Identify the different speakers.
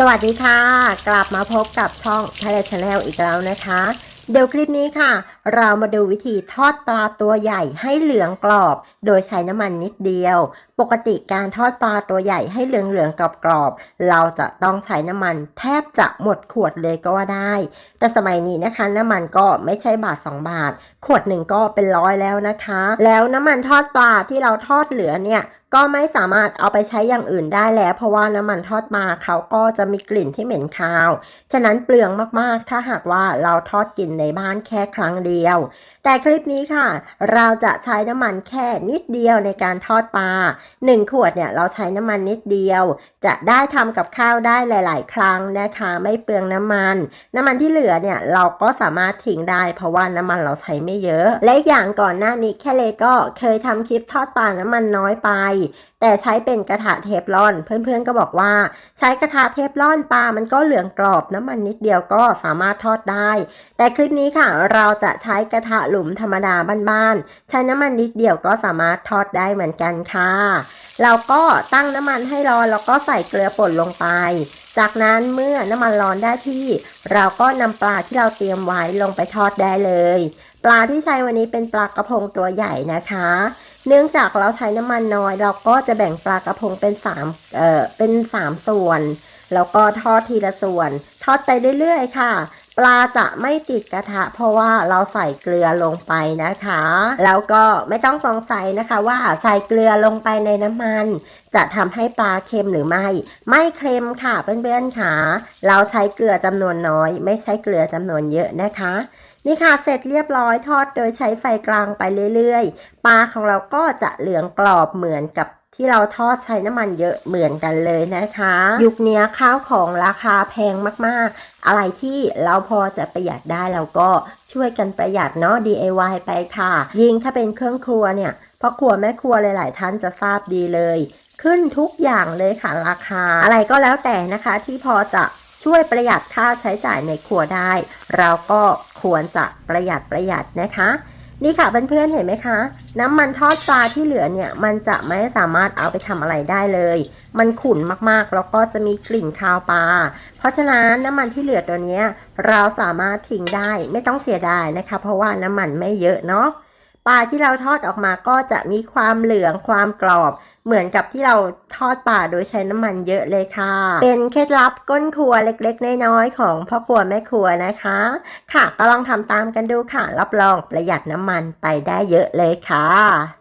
Speaker 1: สวัสดีค่ะ กลับมาพบกับช่องทะเลชาแนลอีกแล้วนะคะ เดี๋ยวคลิปนี้ค่ะ เรามาดูวิธีทอดปลาตัวใหญ่ให้เหลืองกรอบ โดยใช้น้ำมันนิดเดียว ปกติการทอดปลาตัวใหญ่ให้เหลืองๆกรอบๆเราจะต้องใช้น้ำมันแทบจะหมดขวดเลยก็ว่าได้ แต่สมัยนี้นะคะ น้ำมันก็ไม่ใช่บาท 2 บาท ขวดหนึ่งก็เป็นร้อยแล้วนะคะ แล้วน้ำมันทอดปลาที่เราทอดเหลือเนี่ยก็ไม่สามารถเอาไปใช้อย่างอื่นได้แล้ว เพราะว่าน้ำมันทอดปลาเขาก็จะมีกลิ่นที่เหม็นคาว ฉะนั้นเปลืองมากๆ ถ้าหากว่าเราทอดกินในบ้านแค่ครั้งเดียวแต่คลิปนี้ค่ะ เราจะใช้น้ำมันแค่นิดเดียวในการทอดปลา 1 ขวดเนี่ยเราใช้น้ำมันนิดเดียว จะได้ทำกับข้าวได้หลาย ๆ ครั้งนะคะ ไม่เปลืองน้ำมัน น้ำมันที่เหลือเนี่ยเราก็สามารถทิ้งได้ เพราะว่าน้ำมันเราใช้ไม่เยอะ และอีกอย่างก่อนหน้านี้แค่เลก็เคยทำคลิปทอดปลาน้ำมันน้อยไปแต่ใช้เป็นกระทะเทฟลอน เพื่อนๆก็บอกว่า ใช้กระทะเทฟลอนปลามันก็เหลืองกรอบน้ำมันนิดเดียวก็สามารถทอดได้ แต่คลิปนี้ค่ะเราจะใช้กระทะหลุมธรรมดาบ้านๆใช้น้ำมันนิดเดียวก็สามารถทอดได้เหมือนกันค่ะเราก็ตั้งน้ำมันให้ร้อนแล้วก็ใส่เกลือป่นลงไป จากนั้นเมื่อน้ำมันร้อนได้ที่ เราก็นำปลาที่เราเตรียมไว้ลงไปทอดได้เลย ปลาที่ใช้วันนี้เป็นปลากระพงตัวใหญ่นะคะ เนื่องจากเราใช้น้ำมันน้อย เราก็จะแบ่งปลากระพงเป็นสามเอ่อเป็นสามส่วน แล้วก็ทอดทีละส่วน ทอดไปเรื่อยๆค่ะ ปลาจะไม่ติดกระทะ เพราะว่าเราใส่เกลือลงไปนะคะ แล้วก็ไม่ต้องสงสัยนะคะว่าใส่เกลือลงไปในน้ำมัน จะทำให้ปลาเค็มหรือไม่ ไม่เค็มค่ะเพื่อนๆค่ะ เราใช้เกลือจำนวนน้อย ไม่ใช้เกลือจำนวนเยอะนะคะ นี่ค่ะเสร็จเรียบร้อยทอดโดยใช้ไฟกลางไปเรื่อยๆ ปลาของเราก็จะเหลืองกรอบเหมือนกับที่เราทอดใช้น้ำมันเยอะเหมือนกันเลยนะคะ ยุคนี้ข้าวของราคาแพงมากๆ อะไรที่เราพอจะประหยัดได้เราก็ช่วยกันประหยัดเนาะ DIY ไปค่ะ ยิ่งถ้าเป็นเครื่องครัวเนี่ยพ่อครัวแม่ครัวหลาย ๆ ท่านจะทราบดีเลย ขึ้นทุกอย่างเลยค่ะราคา อะไรก็แล้วแต่นะคะที่พอจะช่วยประหยัดค่าใช้จ่ายในครัวได้ เราก็ ควรจะประหยัดประหยัดนะคะ นี่ค่ะเพื่อนๆเห็นไหมคะ น้ำมันทอดปลาที่เหลือเนี่ย มันจะไม่สามารถเอาไปทำอะไรได้เลย มันขุ่นมากๆ แล้วก็จะมีกลิ่นคาวปลา เพราะฉะนั้นน้ำมันที่เหลือตัวนี้เราสามารถทิ้งได้ไม่ต้องเสียดายนะคะ เพราะว่าน้ำมันไม่เยอะเนาะ ปลาที่เราทอดออกมาก็จะมีความเหลืองความกรอบ เหมือนกับที่เราทอดปลาโดยใช้น้ำมันเยอะเลยค่ะ เป็นเคล็ดลับก้นครัวเล็กๆ น้อยๆของพ่อครัวแม่ครัวนะคะ ค่ะก็ลองทำตามกันดูค่ะ รับรองประหยัดน้ำมันไปได้เยอะเลยค่ะ